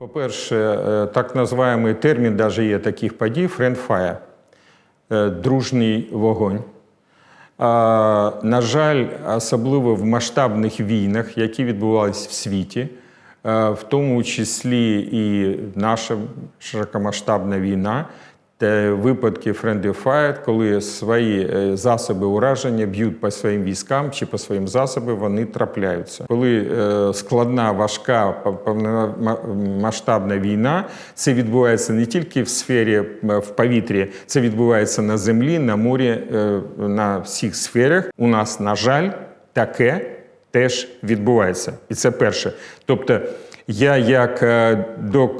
По-перше, е, так називаємо термін, навіть є таких подій е, дружній вогонь. На жаль, особливо в масштабних війнах, які відбувалися в світі, е, в тому числі і наша широкомасштабна війна, випадки friendly fire, коли свої е, засоби ураження б'ють по своїм військам чи по своїм засобам, вони трапляються. Коли е, складна, важка, пов- повномасштабна війна, це відбувається не тільки в сфері е, в повітрі, це відбувається на землі, на морі, е, на всіх сферах. У нас, на жаль, таке теж відбувається. І це перше. Тобто, я, як е,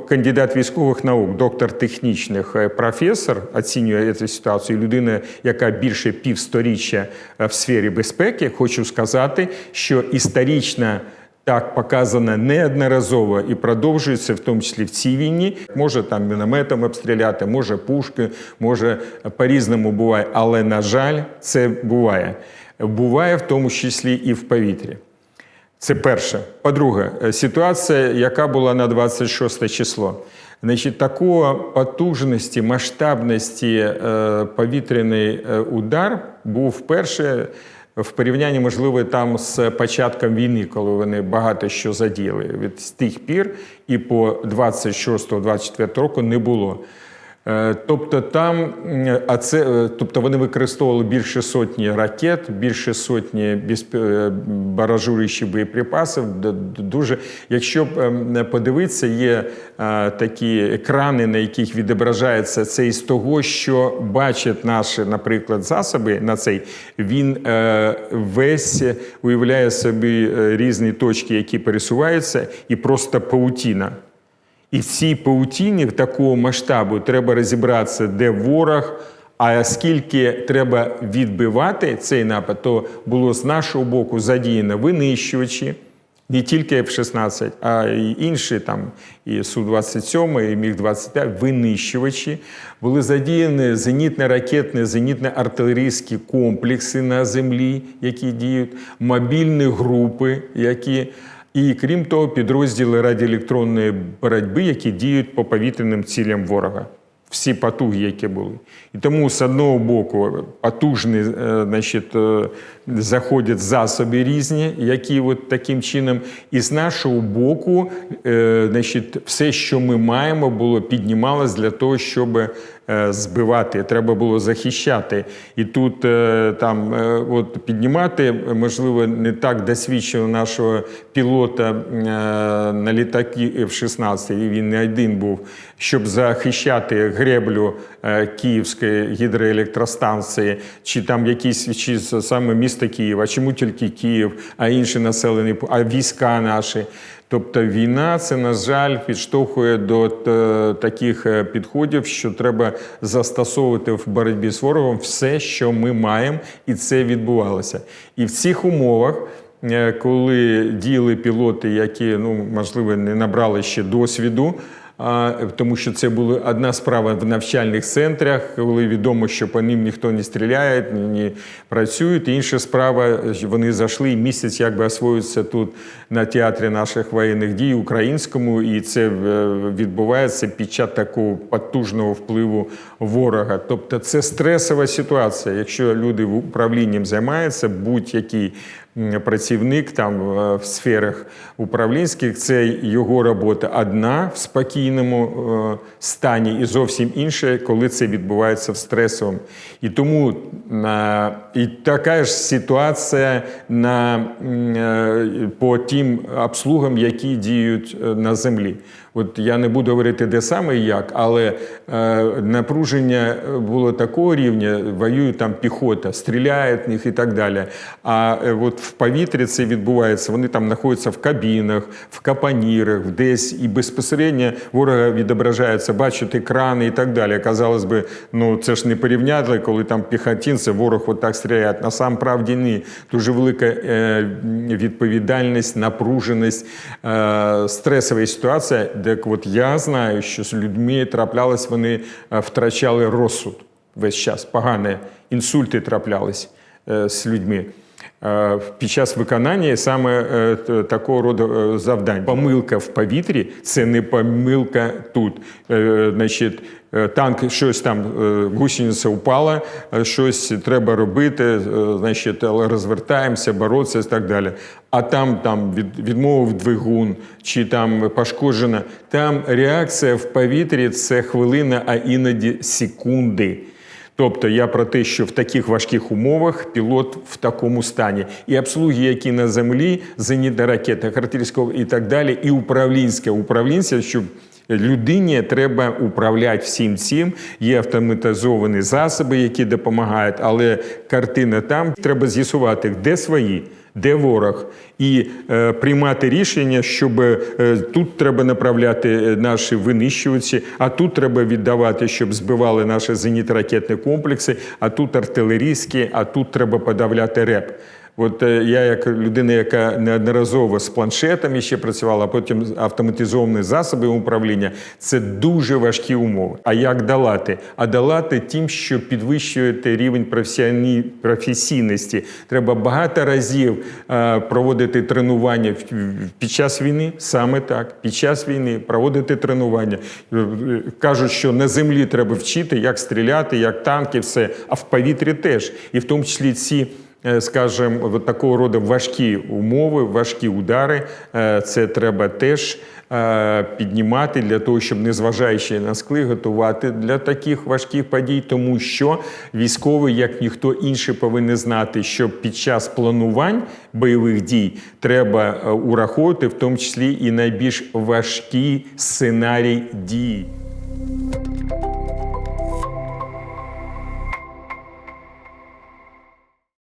кандидат військових наук, доктор технічних е, професор, оцінюю цю ситуацію. Людина, яка більше півсторіччя е, в сфері безпеки, хочу сказати, що історично так показано неодноразово і продовжується, в тому числі в цій війні. Може там мінометом обстріляти, може пушки, може по-різному буває, але на жаль, це буває. Буває в тому числі і в повітрі. Це перше. По-друге, е, ситуація, яка була на 26 число. Значить, такої потужності, масштабності е, повітряний е, удар був вперше в порівнянні, можливо, там з початком війни, коли вони багато що задіяли. Від з тих пір і по 26-24 року не було. Е, Тобто там, а це, е, тобто вони використовували більше сотні ракет, більше сотні е, баражуючих боєприпасів. Дуже, якщо ем, подивитися, є такі екрани, на яких відображається це із того, що бачать наші, наприклад, засоби на цей, він весь уявляє собі різні точки, які пересуваються, і просто паутіна. І в цій паутіні такого масштабу треба розібратися, де ворог. А скільки треба відбивати цей напад, то було з нашого боку задіяно винищувачі, не тільки F-16, а й інші там і Су-27, і Міг-25 винищувачі. Були задіяні зенітно-ракетні, зенітно-артилерійські комплекси на землі, які діють, мобільні групи, які і крім того, підрозділи радіоелектронної боротьби, які діють по повітряним цілям ворога. Всі потуги, які були. І тому, з одного боку, потужні е, значить, е, заходять засоби різні, які от таким чином, і з нашого боку, е, значить, все, що ми маємо, було піднімалось для того, щоб збивати. Треба було захищати. І тут е, там е, от піднімати, можливо, не так досвідчено нашого пілота е, на літакі F-16, і він не один був, щоб захищати греблю е, Київської гідроелектростанції, чи там якісь чи саме місто Київ, а чому тільки Київ, а інші населені, а війська наші. Тобто війна це, на жаль, підштовхує до е, таких е, підходів, що треба застосовувати в боротьбі з ворогом все, що ми маємо, і це відбувалося. І в цих умовах. е, Коли діяли пілоти, які ну можливо не набрали ще досвіду, тому що це була одна справа в навчальних центрах, коли відомо, що по ним ніхто не стріляє, не працюють. Інша справа, вони зайшли місяць якби освоюються тут на театрі наших воєнних дій українському, і це е, відбувається під час такого потужного впливу ворога. Тобто це стресова ситуація. Якщо люди в управлінням займаються, будь-який працівник там е, в сферах управлінських, це його робота одна в спокійному е, стані і зовсім інша, коли це відбувається в стресовому. І тому е, і така ж ситуація на, по тим обслугам, які діють на землі. От я не буду говорити, де саме і як, але е, напруження було такого рівня, воює там піхота, стріляють в них і так далі. А е, от в повітрі це відбувається. Вони там знаходяться в кабінах, в капанірах, десь і безпосередньо ворога відображається, бачать екрани і так далі. Казалось би, ну це ж не порівняти, коли там піхотинці, ворог отак стріляє. Насамправді ні. Дуже велика е, відповідальність, напруженість, е, стресова ситуація, де от я знаю, що з людьми траплялось, вони е, втрачали розсуд весь час. Погане інсульти траплялись е, з людьми. Е, під час виконання саме е, такого роду е, завдань. Помилка в повітрі це не помилка тут. Значить, танк щось там, гусениця упала, щось треба робити, значить, розвертаємося, боротися і так далі. А там, там від, відмовив двигун чи там пошкоджена. Там реакція в повітрі це хвилина, а іноді секунди. Тобто я про те, що в таких важких умовах пілот в такому стані. І обслуги, які на землі, зенітна ракета, артилерійська і так далі, і управлінське управлінця, щоб людині треба управляти всім цим. Є автоматизовані засоби, які допомагають, але картина там треба з'ясувати, де свої. Де ворог, і е, приймати рішення, щоб е, тут треба направляти е, наші винищувачі, а тут треба віддавати, щоб збивали наші зенітно-ракетні комплекси, а тут артилерійські, а тут треба подавляти РЕП. От е, я, як людина, яка неодноразово з планшетами ще працювала, а потім автоматизовані засоби управління, це дуже важкі умови. А як долати? А долати тим, що підвищуєте рівень професійності. Треба багато разів е, проводити тренування під час війни, саме так. Під час війни проводити тренування. Е, Кажуть, що на землі треба вчити, як стріляти, як танки, все, а в повітрі теж. І в тому числі ці скажімо, от такого роду важкі умови, важкі удари, е, це треба теж е, піднімати для того, щоб, незважаючи на скли, готувати для таких важких подій, тому що військовий, як ніхто інший, повинен знати, що під час планувань бойових дій треба е, ураховувати в тому числі і найбільш важкий сценарій дій.